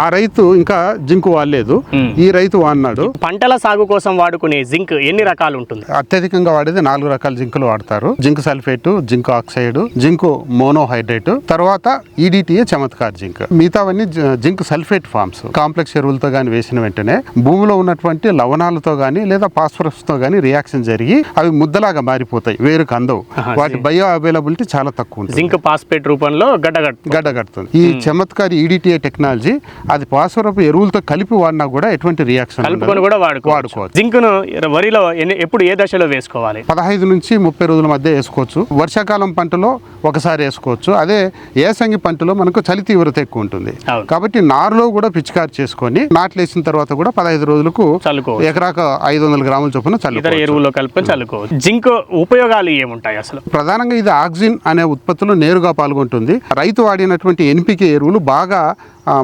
ఆ రైతు ఇంకా జింక్ వాడలేదు. ఈ రైతు వాడినాడు. పంటల సాగు కోసం వాడుకునే జింక్ ఎన్ని రకాలు ఉంటుంది? అత్యధికంగా వాడేది నాలుగు రకాల జింకులు వాడతారు. Zinc sulphate zinc oxide zinc monohydrate తర్వాత E ఈడిటిఏ చమత్కార్ జింక్. మిగతావన్నీ జింక్ సల్ఫేట్ ఫార్మ్స్. కాంప్లెక్స్ ఎరువులతో గాని వేసిన వెంటనే భూమిలో ఉన్నటువంటి లవణాలతో గాని లేదా ఫాస్ఫరస్తో గాని రియాక్షన్ జరిగి అవి ముద్దలాగా మారిపోతాయి వేరుకు అందవు. ఆహా, వాటి బయో అవైలబిలిటీ చాలా తక్కువ ఉంటుంది. జింక్ పాస్పేట్ రూపంలో గడ్డగట్ గడ్డ కడుతుంది ఈ చమత్కారి ఈడిటిఏ టెక్నాలజీ అది ఫాస్ఫరపు ఎరువులతో కలిపి వాడినా కూడా ఎటువంటి రియాక్షన్ కలుపుకొని కూడా వాడుకోవచ్చు. జింక్ను వరిలో ఎప్పుడు ఏ దశలో వేసుకోవాలి? పదహైదు నుంచి ముప్పై రోజుల మధ్య వేసుకోవచ్చు. వర్షాకాలం పంటలో ఒకసారి వేసుకోవచ్చు. అదే ఏసంగి పంటలో మనకు చలి తీవ్రత ఎక్కువ ఉంటుంది. కాబట్టి నారులో కూడా పిచికారి చేసుకొని నాట్లు వేసిన తర్వాత కూడా పదహైదు రోజులకు ఎకరాక ఐదు వందల గ్రాముల చొప్పున చల్లు ఎరువుల్లో కలుపుకొని చల్లుకోవచ్చు. జింక్ ఉపయోగాలు ఏముంటాయి అసలు? ప్రధానంగా ఇది ఆక్సిజన్ అనే ఉత్పత్తిలో నేరుగా పాల్గొంటుంది. రైతు వాడినటువంటి ఎన్పికే ఎరువులు బాగా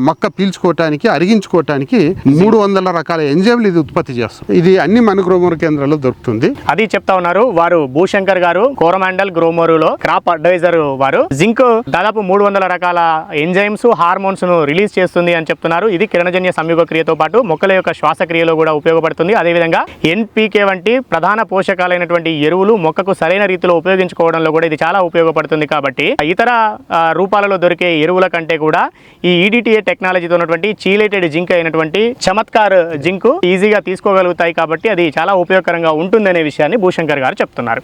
మొక్క పీల్చుకోవటానికి అరిగించుకోవటానికి మూడు వందల రకాల ఎంజైమ్లు ఇది ఉత్పత్తి చేస్తుంది. ఇది అన్ని మన గ్రోమోర్ కేంద్రాల్లో దొరుకుతుంది. అది చెప్తా ఉన్నారు వారు భూశంకర్ గారు కోరమాండల్ గ్రోమోరులో క్రాప్ అడ్వైజర్ వారు. జింక్ దాదాపు మూడు వందల రకాల ఎంజైమ్స్ హార్మోన్స్ను రిలీజ్ చేస్తుంది అని చెప్తున్నారు. ఇది కిరణజన్య సంయోగ క్రియతో పాటు మొక్కల యొక్క శ్వాసక్రియలో కూడా ఉపయోగపడుతుంది. అదేవిధంగా ఎన్పీకే వంటి ప్రధాన పోషకాలైనటువంటి ఎరువులు మొక్కకు సరైన రీతిలో ఉపయోగించుకోవడంలో కూడా ఇది చాలా ఉపయోగపడుతుంది కాబట్టి ఇతర రూపాలలో దొరికే ఎరువుల కంటే కూడా ఈ ఈడిటి ఈడిటిఏ టెక్నాలజీతో ఉన్నటువంటి చీలేటెడ్ జింక్ అయినటువంటి చమత్కార్ జింక్ ఈజీగా తీసుకోగలుగుతాయి కాబట్టి అది చాలా ఉపయోగకరంగా ఉంటుందనే విషయాన్ని భూశంకర్ గారు చెప్తున్నారు.